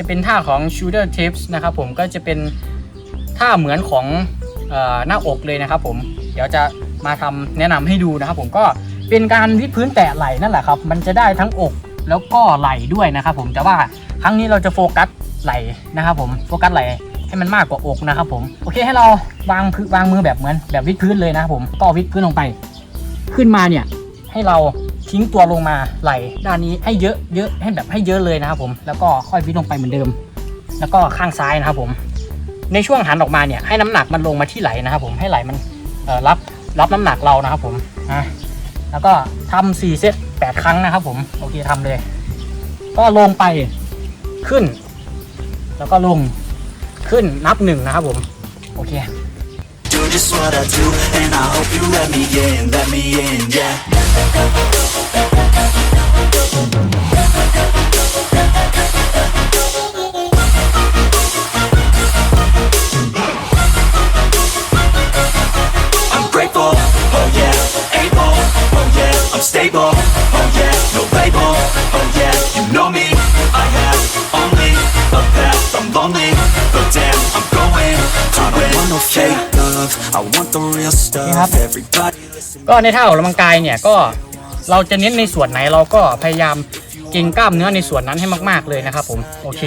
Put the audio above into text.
จะเป็นท่าของ shoulder tips นะครับผมก็จะเป็นท่าเหมือนของหน้าอกเลยนะครับผมเดี๋ยวจะมาทำแนะนำให้ดูนะครับผมก็เป็นการวิดพื้นแตะไหล่นั่นแหละครับ มันจะได้ทั้งอกแล้วก็ไหล่ด้วยนะครับผมแต่ว่าครั้งนี้เราจะโฟกัสไหล่นะครับผมโฟกัสไหล่ให้มันมากกว่าอกนะครับผมโอเคให้เราวางพื้นวางมือแบบเหมือนแบบวิดพื้นเลยนะครับผมก็วิดพื้นลงไป ขึ้นมาเนี่ยให้เรา ทิ้งตัวลงมาไหลด้านนี้ให้เยอะเยอะให้แบบให้เยอะเลยนะครับผมแล้วก็ค่อยวิดลงไปเหมือนเดิม แล้วก็ข้างซ้ายนะครับผมในช่วงหันออกมาเนี่ยให้น้ำหนักมันลงมาที่ไหลนะครับผมให้ไหลมันรับรับน้ำหนักเรานะครับผมอะแล้วก็ทำสี่เซตแปดครั้งนะครับผมโอเคทำเลย ก็ลงไปขึ้น แล้วก็ลงขึ้นนับหนึ่งนะครับผมโอเค Do just what I do, and I hope you let me in, let me in, lonely, but damn, I'm going to I don't want no fake love, I want the real stuff, everybody listen ก็ในท่าออกกำลังกายเนี่ยก็เราจะเน้นในส่วนไหนเราก็พยายามเก่งกล้ามเนื้อในส่วนนั้นให้มาก ๆเลยนะครับผมโอเค